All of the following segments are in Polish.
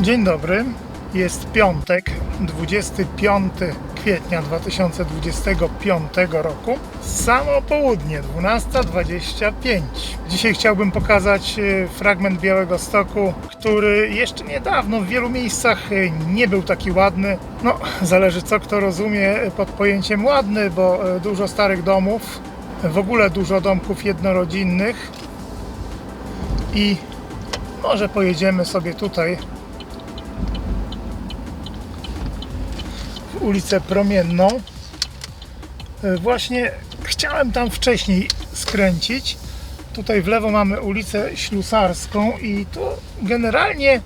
Dzień dobry. Jest piątek, 25 kwietnia 2025 roku. Samo południe, 12.25. Dzisiaj chciałbym pokazać e, fragment Białego Stoku, który jeszcze niedawno w wielu miejscach e, nie był taki ładny. No, zależy co kto rozumie pod pojęciem ładny, bo dużo starych domów, w ogóle dużo domków jednorodzinnych i może pojedziemy sobie tutaj ulicę Promienną. E, Właśnie chciałem tam wcześniej skręcić. Tutaj w lewo mamy ulicę Ślusarską i tu generalnie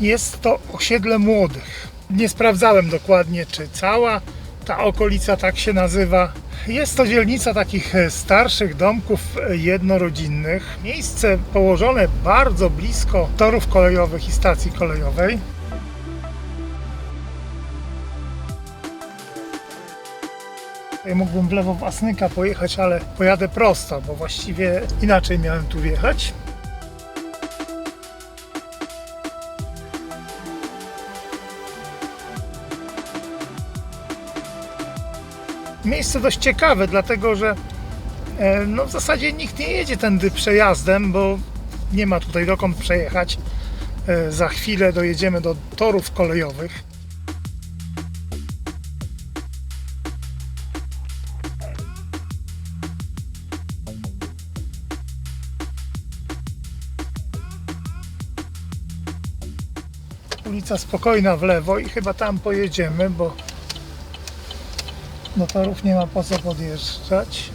jest to osiedle młodych. Nie sprawdzałem dokładnie, czy cała ta okolica tak się nazywa. Jest to dzielnica takich e, starszych domków e, jednorodzinnych. Miejsce położone bardzo blisko torów kolejowych i stacji kolejowej. Mógłbym w lewo Wasnyka pojechać, ale pojadę prosto, bo właściwie inaczej miałem tu wjechać. Miejsce dość ciekawe, dlatego że e, no w zasadzie nikt nie jedzie tędy przejazdem, bo nie ma tutaj dokąd przejechać. E, Za chwilę dojedziemy do torów kolejowych. Ulica spokojna w lewo i chyba tam pojedziemy, bo do torów nie ma po co podjeżdżać.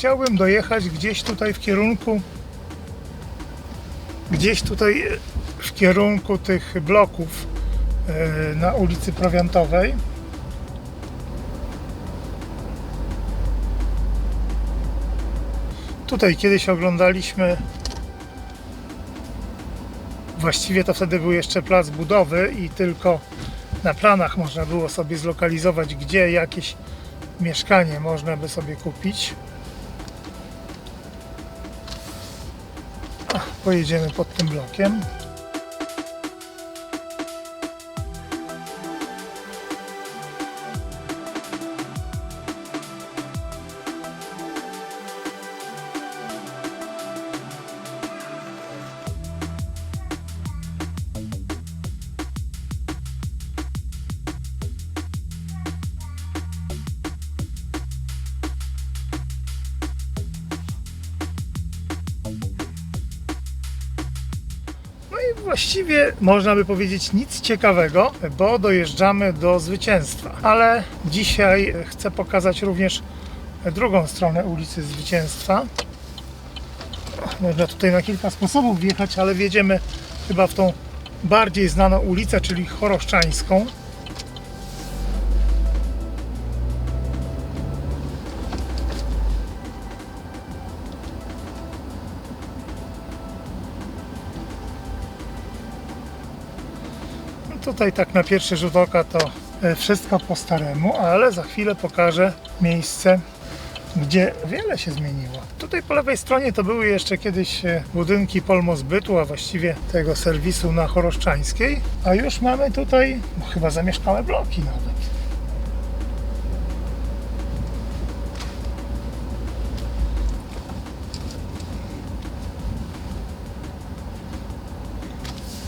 Chciałbym dojechać gdzieś tutaj w kierunku gdzieś tutaj e, w kierunku tych bloków e, na ulicy Prowiantowej. Tutaj kiedyś oglądaliśmy właściwie to wtedy był jeszcze plac budowy i tylko na planach można było sobie zlokalizować, gdzie jakieś mieszkanie można by sobie kupić. Pojedziemy pod tym blokiem. Właściwie można by powiedzieć nic ciekawego, bo dojeżdżamy do zwycięstwa. Ale dzisiaj chcę pokazać również drugą stronę ulicy Zwycięstwa. Można tutaj na kilka sposobów wjechać, ale wjedziemy chyba w tą bardziej znaną ulicę, czyli Choroszczańską. Tutaj tak na pierwszy rzut oka to e, wszystko po staremu, ale za chwilę pokażę miejsce, gdzie wiele się zmieniło. Tutaj po lewej stronie to były jeszcze kiedyś e, budynki Polmozbytu, a właściwie tego serwisu na Choroszczańskiej, a już mamy tutaj no, chyba zamieszkałe bloki nawet.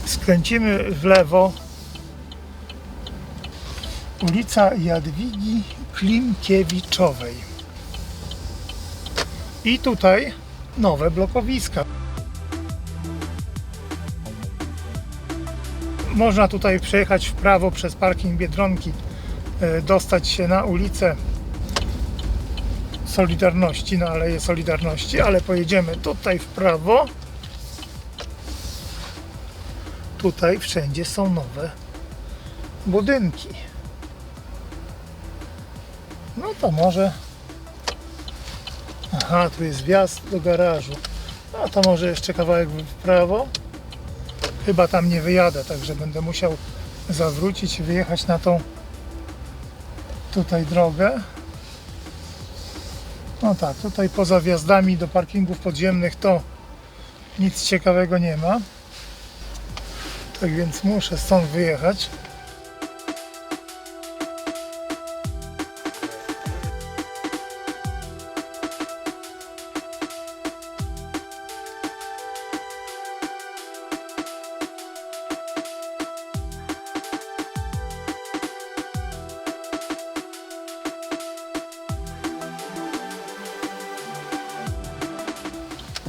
Skręcimy w lewo ulica Jadwigi Klimkiewiczowej. I tutaj nowe blokowiska. Można tutaj przejechać w prawo przez parking Biedronki, e, dostać się na ulicę Solidarności, na Aleję Solidarności, ale pojedziemy tutaj w prawo tutaj wszędzie są nowe budynki. No to może. Aha, tu jest wjazd do garażu. No to może jeszcze kawałek w prawo. Chyba tam nie wyjadę, także będę musiał zawrócić i wyjechać na tą tutaj drogę. No tak, tutaj poza wjazdami do parkingów podziemnych to nic ciekawego nie ma. Tak więc muszę stąd wyjechać.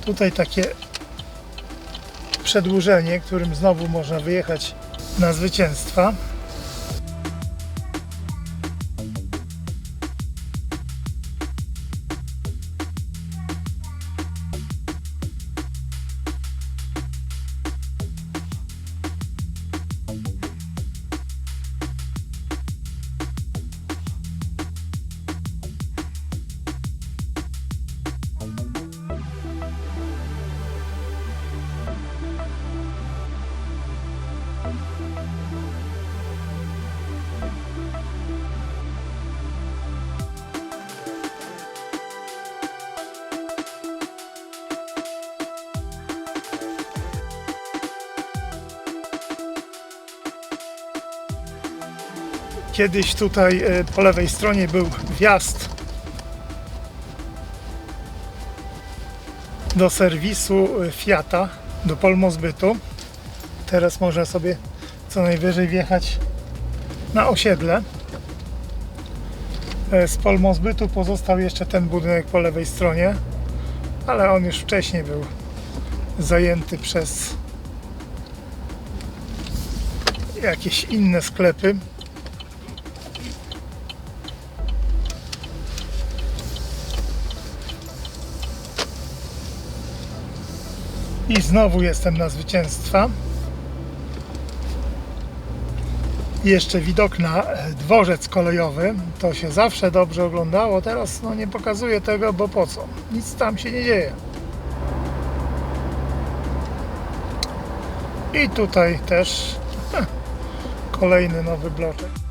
Tutaj takie przedłużenie, którym znowu można wyjechać na zwycięstwa. Kiedyś tutaj e, po lewej stronie był wjazd do serwisu e, Fiata, do Polmozbytu. Teraz można sobie co najwyżej wjechać na osiedle. E, Z Polmozbytu pozostał jeszcze ten budynek po lewej stronie, ale on już wcześniej był zajęty przez jakieś inne sklepy. I znowu jestem na zwycięstwa. Jeszcze widok na e, dworzec kolejowy. To się zawsze dobrze oglądało. Teraz no, nie pokazuję tego, bo po co? Nic tam się nie dzieje. I tutaj też kolejny nowy bloczek.